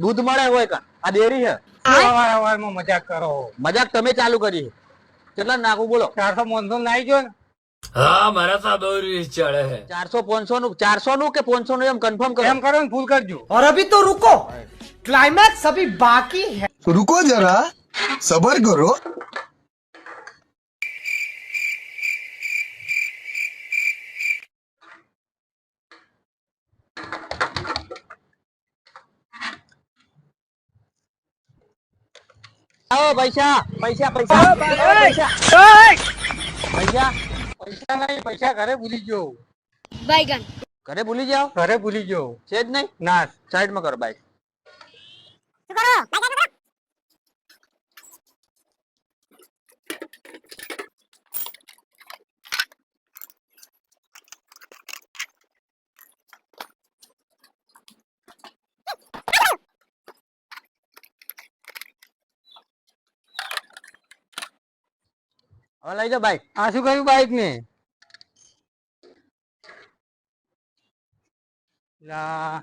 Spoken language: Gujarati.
દૂધ મળે હોય કણ આ ડેરી છે. મજાક કરો. મજાક તમે ચાલુ કરી. કેટલા નાખું બોલો? ચારસો પોનસો નાઈ ગયો ને. નું ચારસો નું કે પોનસો નું એમ કન્ફર્મ કરો? કરો ને ફૂલ કરજો. ઓર અભી તો રૂકો ક્લાઇમેક્સ બાકી હે રૂકો જરા સબર કરો લાવો પૈસા પૈસા પૈસા પૈસા પૈસા. પૈસા નહીં પૈસા ઘરે ભૂલી ગયો. બાઈગન ઘરે ભૂલી જાઓ? ઘરે ભૂલી ગયો. છે જ નહીં? ના. સાઈડમાં કર બાઈક. હવે લઈ જાઓ બાઈક. આ શું કર્યું બાઈક ને લા.